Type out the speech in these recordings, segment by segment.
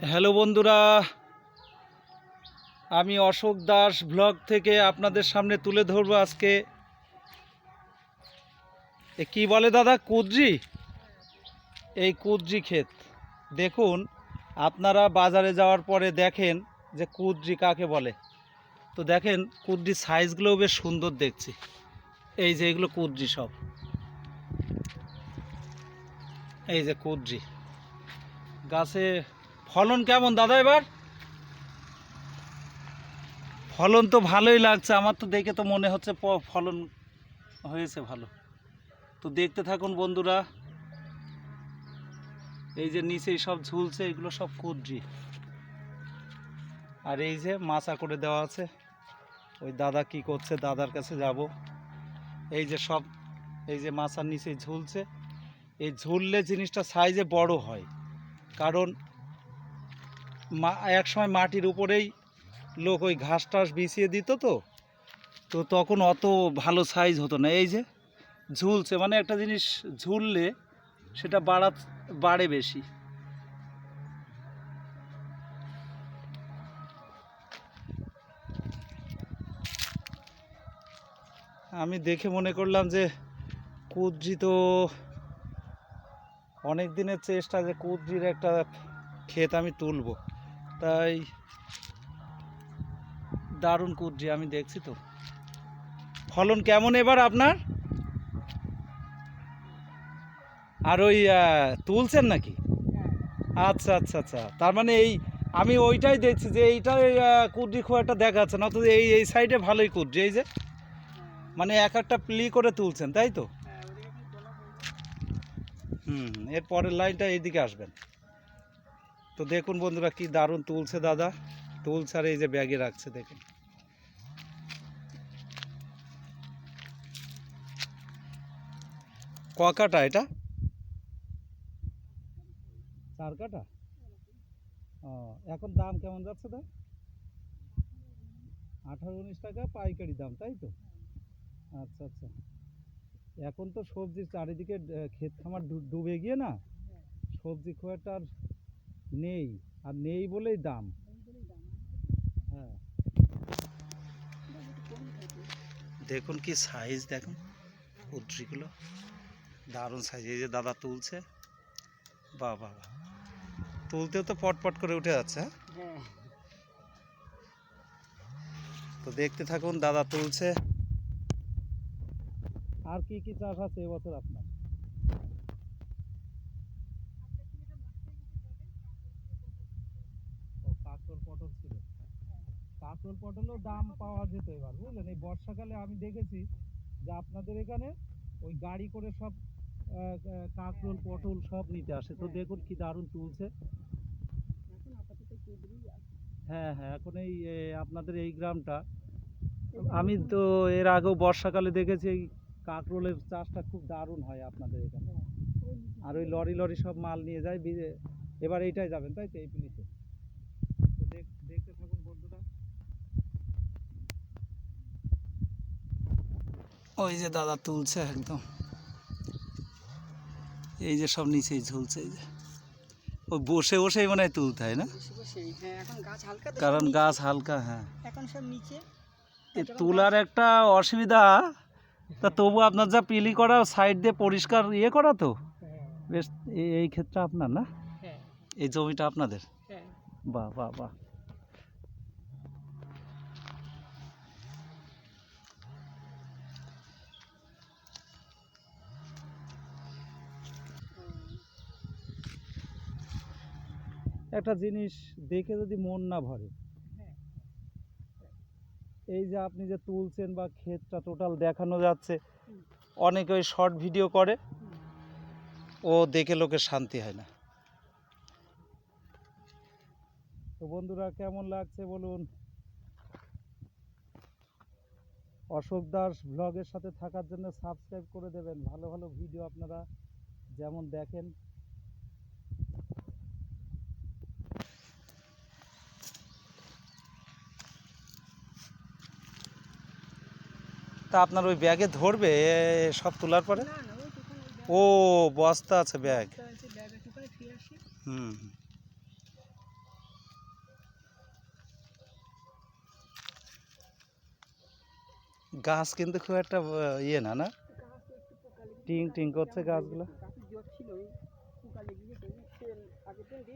Hello বন্ধুরা, আমি Ashok Das blog থেকে আপনাদের সামনে তুলে ধরবো আজকে। এ কি বলে দাদা, কুদ্রি? এই কুদ্রি ক্ষেত। দেখুন, আপনারা বাজারে যাওয়ার পরে দেখেন যে কুদ্রি কাকে বলে। তো দেখেন কুদ্রির সাইজগুলোও বেশ সুন্দর দেখছি। এই যে এগুলো কুদ্রি সব। এই যে কুদ্রি। গাছে ফলন কেমন, দাদা এবার? ফলন তো ভালোই লাগছে, আমার তো দেখে তো মনে হচ্ছে ফলন হয়েছে ভালো। তো দেখতে থাকুন বন্ধুরা, এই যে নিচেই সব ঝুলছে, এগুলো সব কুদ্রি। আর এই যে মাচা করে দেওয়া আছে, ওই দাদা কি করছে, দাদার কাছে যাব। এই যে সব, এই যে মাচার নিচে ঝুলছে, এই ঝুললে জিনিসটা সাইজে বড় হয়। কারণ মা, এক সময় মাটির উপরেই লোক ওই ঘাস টাস বিছিয়ে দিত তো। তো তখন অত ভালো সাইজ হতো না। এই যে ঝুলছে মানে একটা জিনিস ঝুললে সেটা বাড়া বাড়ে বেশি। আমি দেখে মনে করলাম যে কুদ্রি তো অনেক দিনের চেষ্টা যে কুদ্রির একটা ক্ষেত আমি তুলবো। তাই দারুণ কুদ্রি আমি দেখছি তো। ফলন কেমন এবার আপনার? আর ওই তুলছেন নাকি? আচ্ছা আচ্ছা আচ্ছা। তার মানে এই, আমি ওইটাই দেখছি যে এইটাই কুদ্রি খুব একটা দেখাচ্ছে না তো এই এই সাইডে ভালোই কুদ্রি এই যে। মানে এক একটা প্লি করে তুলছেন, তাই তো? হুম এর পরের লাইনটা এইদিকে আসবেন। তো দেখুন বন্ধুরা কি দারুণ তুলছে দাদা। তুলছে আর এই যে ব্যাগে রাখছে, দেখুন। কাটা এটা? চার কাটা ও, এখন দাম কেমন যাচ্ছে তো আঠারো উনিশ টাকা পাইকারি দাম, তাই তো? আচ্ছা আচ্ছা। এখন তো সবজির চারিদিকে ক্ষেত খামার ডুবে গিয়ে না, সবজি খুব একটা আর নেই আর নেই বলেই দাম। হ্যাঁ। দেখুন কি সাইজ দেখুন। কুদ্রিগুলো দারুণ সাইজ এই যে দাদা তুলছে। বাহ বাহ বাহ। তুলতেও তো পটপট করে উঠে যাচ্ছে হ্যাঁ। তো দেখতে থাকুন দাদা তুলছে। আর কি কি চাষ আছে এবছর আপনার ও কাঁকরোল পটল ছিল কাঁকরোল পটলেও দাম পাওয়া যেত এবার বুঝলেন? এই বর্ষাকালে আমি দেখেছি যে আপনাদের এখানে ওই গাড়ি করে সব কাঁকরোল পটল সব নিতে আসে। তো দেখুন কি দারুণ তুলছে। হ্যাঁ হ্যাঁ এখন এই আপনাদের এই গ্রামটা। আমি তো এর আগেও বর্ষাকালে দেখেছি এই কাঁকরোলের চাষটা খুব দারুণ হয় আপনাদের এখানে। আর ওই লরি লরি সব মাল নিয়ে যায় এবার এইটাই যাবেন তাই তো এই পিলিতে তো দেখ- দেখতে থাকুন বন্ধুরা ওই যে দাদা তুলছে একদম। এই যে সব নিচেই ঝুলছে এই যে। ও বসে বসেই মনে হয় তুলতে হয় না? হ্যাঁ, কারণ গাছ হালকা হ্যাঁ। এখন সব নিচে। এ তোলার একটা অসুবিধা তা তবু আপনার যা পিলি করা সাইড দিয়ে পরিষ্কার ইয়ে করা তো? বেশ এ- এই ক্ষেত্রে আপনার না? হ্যাঁ। এই জমিটা আপনাদের? হ্যাঁ। বাহ বাহ বাহ। একটা জিনিস দেখে যদি মন না ভরে হ্যাঁ। এই যে আপনি যে তুলছেন বা ক্ষেতটা টোটাল দেখানো যাচ্ছে অনেকে ওই শর্ট ভিডিও করে ও দেখে লোকের শান্তি হয় না। তো বন্ধুরা কেমন লাগছে বলুন? অশোক দাস ব্লগের সাথে থাকার জন্য সাবস্ক্রাইব করে দেবেন। ভালো ভালো ভিডিও আপনারা যেমন দেখেন তা আপনার ওই ব্যাগে ধরবে সব তোলার পরে? ও বস্তা আছে ব্যাগ। হুম গাছ কিন্তু খুব একটা ইয়ে না না? টিং টিং করছে গাছগুলো।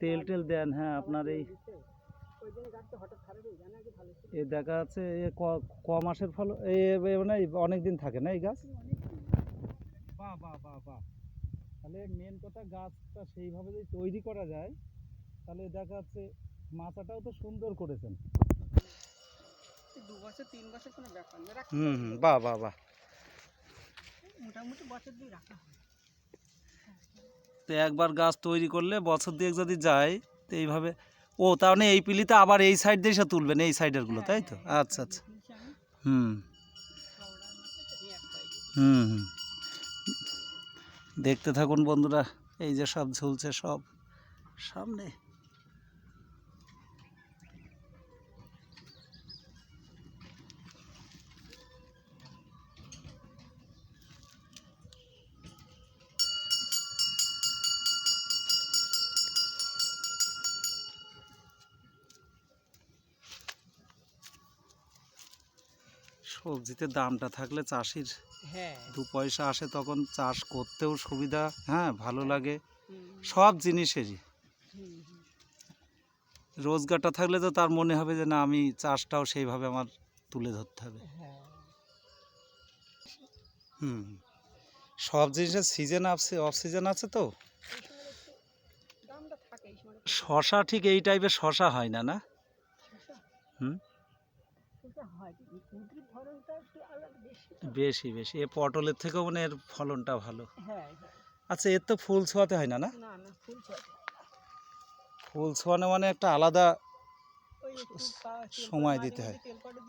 তেল টেল দেন হ্যাঁ আপনার এই এ দেখা যাচ্ছে এ ক- মাসের ফল এ মানে অনেক দিন থাকে না এই গাছ? বাহ বাহ বাহ বাহ তাহলে মেন কথা গাছটা সেইভাবে যদি তৈরি করা যায় তাহলে দেখা যাচ্ছে মাচাটাও তো সুন্দর করেছেন। দু বছর তিন বছর কোনো ব্যাপার না হুম হুম বাহ বাহ বাহ মোটামুটি বছর দুই রাখা তো একবার গাছ তৈরি করলে বছর দুয়েক যদি যায় তো এইভাবে ও তাহলে মানে এই পিলিতে আবার এই সাইড দিয়ে এসে তুলবেন এই সাইডেরগুলো তাই তো? হ্যাঁ, আচ্ছা আচ্ছা। হুম। হুম হুম। দেখতে থাকুন বন্ধুরা এই যে সব ঝুলছে সব সামনে। সবজিতে দামটা থাকলে চাষির হ্যাঁ। দু পয়সা আসে তখন চাষ করতেও সুবিধা হ্যাঁ ভালো লাগে। সব জিনিসেরই। রোজগারটা থাকলে তো তার মনে হবে যে না আমি চাষটাও সেইভাবে আমার তুলে ধরতে হবে। হ্যাঁ। হুম। সব জিনিসের সিজন আছে অফ সিজন আছে তো? শশা ঠিক এই টাইপের শশা হয় না না? হুম শসা হয় কিন্তু কুঁদরির ধরনটা একটু আলাদা বেশি বেশি এ পটলের থেকেও মানে এর ফলনটা ভালো। হ্যাঁ হ্যাঁ। আচ্ছা এর তো ফুল ছোঁয়াতে হয় না না? ফুল ছয় ছোঁয়ানো মানে একটা আলাদা সময় দিতে হয়। কটা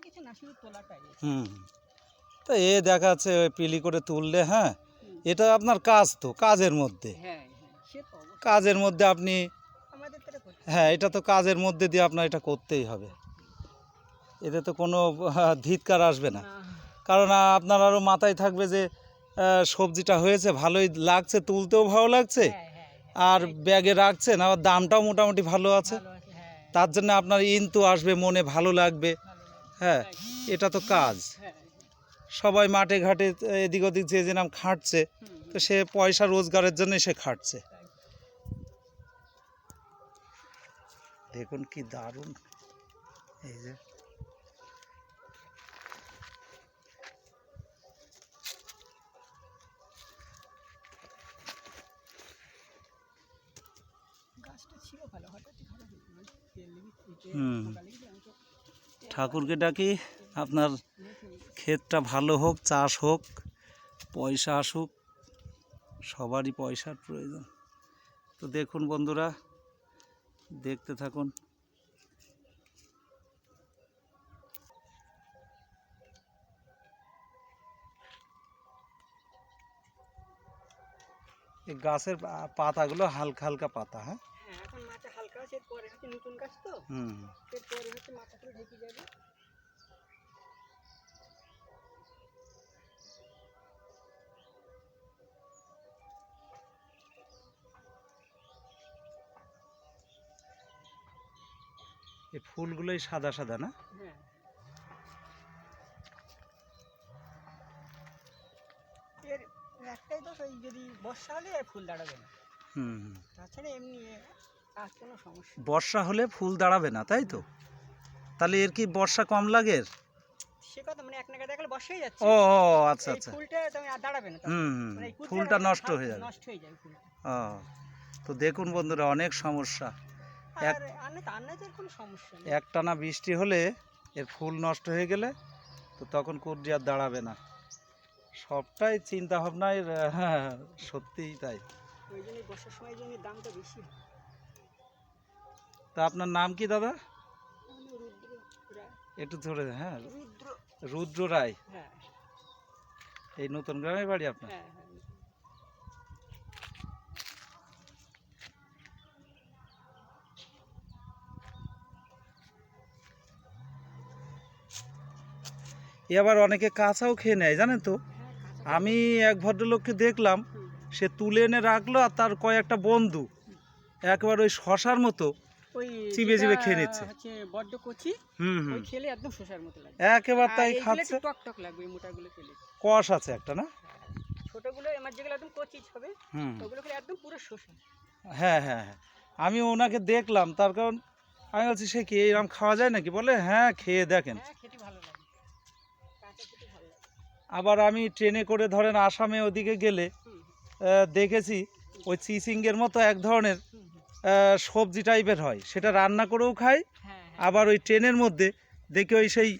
দিতে তোলাটাই হুম তো এ দেখা যাচ্ছে পিলি করে তুললে হ্যাঁ? এটা আপনার কাজ তো কাজের মধ্যে। হ্যাঁ হ্যাঁ কাজের মধ্যে আপনি আমাদের তো এটা করতে হ্যাঁ এটা তো কাজের মধ্যে দিয়ে আপনার এটা করতেই হবে। এতে তো কোনো ধিৎকার আসবে না। কারণ আপনার আরও মাথায় থাকবে যে সবজিটা হয়েছে ভালোই লাগছে তুলতেও ভালো লাগছে হ্যাঁ হ্যাঁ হ্যাঁ, আর ব্যাগে রাখছেন আবার দামটাও মোটামুটি ভালো আছে। তার জন্য আপনার ইন্তু আসবে মনে ভালো লাগবে। হ্যাঁ এটা তো কাজ। সবাই মাঠে ঘাটে এদিক ওদিক যে যে নাম খাটছে তো সে পয়সা রোজগারের জন্য সে খাটছে। দেখুন কি দারুণ। এই যে। ঠাকুরকে ডাকি আপনার ক্ষেতটা ভালো হোক চাষ হোক পয়সা আসুক সবারই পয়সার প্রয়োজন। তো দেখুন বন্ধুরা দেখতে থাকুন। এই গাছের পা- পাতাগুলো হালকা হালকা পাতা হ্যাঁ? হ্যাঁ এখন মাথা হালকা আছে এরপরে হচ্ছে নতুন গাছ তো। হুম। এরপরে হচ্ছে মাথা পুরো ঢেকে যাবে। এই ফুলগুলোই সাদা সাদা না? হ্যাঁ। এর একটাই দোষ ওই যদি বর্ষা হলে ফুল দাঁড়াবে না। হুম। তাছাড়া এমনি আর কোনো সমস্যা বর্ষা হলে ফুল দাঁড়াবে না তাই তো? তাহলে এর কি বর্ষা কম লাগে? সে কথা মানে এক নাগা দেখালে বর্ষা যাচ্ছে। ও আচ্ছা আচ্ছা। ফুলটা তুমি আর দাঁড়াবে না হুম হুম মানে ফুলটা নষ্ট হয়ে যাবে। নষ্ট হয়ে যাবে ফুলটা। ও তো দেখুন বন্ধুরা অনেক সমস্যা। এক- একটানা বৃষ্টি হলে এর ফুল নষ্ট হয়ে গেলে তো তখন কুর্জি আর দাঁড়াবে না। সবটাই চিন্তা ভাবনায় হ্যাঁ সত্যিই তাই। হয় তা আপনার নাম কি দাদা? একটু ধরে হ্যাঁ। রুদ্র। রায়। হ্যাঁ। এই নতুন গ্রামে বাড়ি আপনার? এ আবার অনেকে কাঁচাও খেয়ে নেয় জানেন তো? হ্যাঁ আমি এক ভদ্রলোককে দেখলাম সে তুলে এনে রাখল আর তার কয়েকটা বন্ধু একবার ওই শশার মতো ওই চিবিয়ে চিবিয়ে খেয়ে নিচ্ছে। বড্ড কচি হুম হুম। খেলে একদম শসার মতো লাগে একেবার তাই খাচ্ছে। টক টক লাগবে মোটাগুলো খেলে। কষ আছে একটা না? ছোটগুলো আমার যেগুলো একদম কচি হবে ওগুলো খেলে একদম পুরো শসা হ্যাঁ হ্যাঁ হ্যাঁ। আমি ওনাকে দেখলাম তার কারণ আমি বলছি সে কি এরকম খাওয়া যায় নাকি? বলে হ্যাঁ খেয়ে দেখেন হ্যাঁ খেতে ভালো লাগে কাঁচা খেতে ভালো লাগে আবার আমি ট্রেনে করে ধরেন আসামে ওদিকে গেলে দেখেছি ওই চিচিঙ্গের মতো এক ধরনের সবজি টাইপের হয়। সেটা রান্না করেও খায় হ্যাঁ হ্যাঁ আবার ওই ট্রেনের মধ্যে দেখি ওই সেই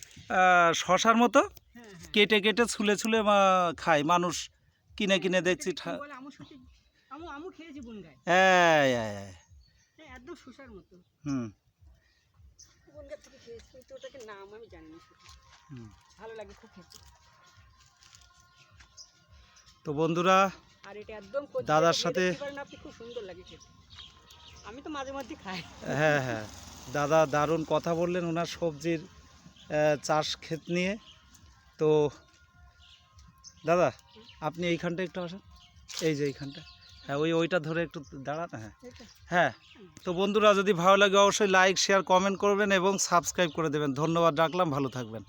শশার মতো হ্যাঁ হ্যাঁ কেটে কেটে ছুলে ছুলে খায় মানুষ। কিনে কিনে দেখছি হ্যাঁ না শুধু হুম। ভালো লাগে খুব খেতে। তো বন্ধুরা দাদার সাথে- আমি তো মাঝে মধ্যে খাই। হ্যাঁ হ্যাঁ। দাদা দারুণ কথা বললেন ওনার সবজির চাষ ক্ষেত নিয়ে। তো দাদা আপনি এইখানটা একটু আসেন। এই যে এইখানটা। হ্যাঁ ওই ওইটা ধরে একটু দাঁড়ান। হ্যাঁ। হ্যাঁ। তো বন্ধুরা যদি ভালো লাগে অবশ্যই লাইক শেয়ার কমেন্ট করবেন এবং সাবস্ক্রাইব করে দেবেন। ধন্যবাদ রাখলাম ভালো থাকবেন।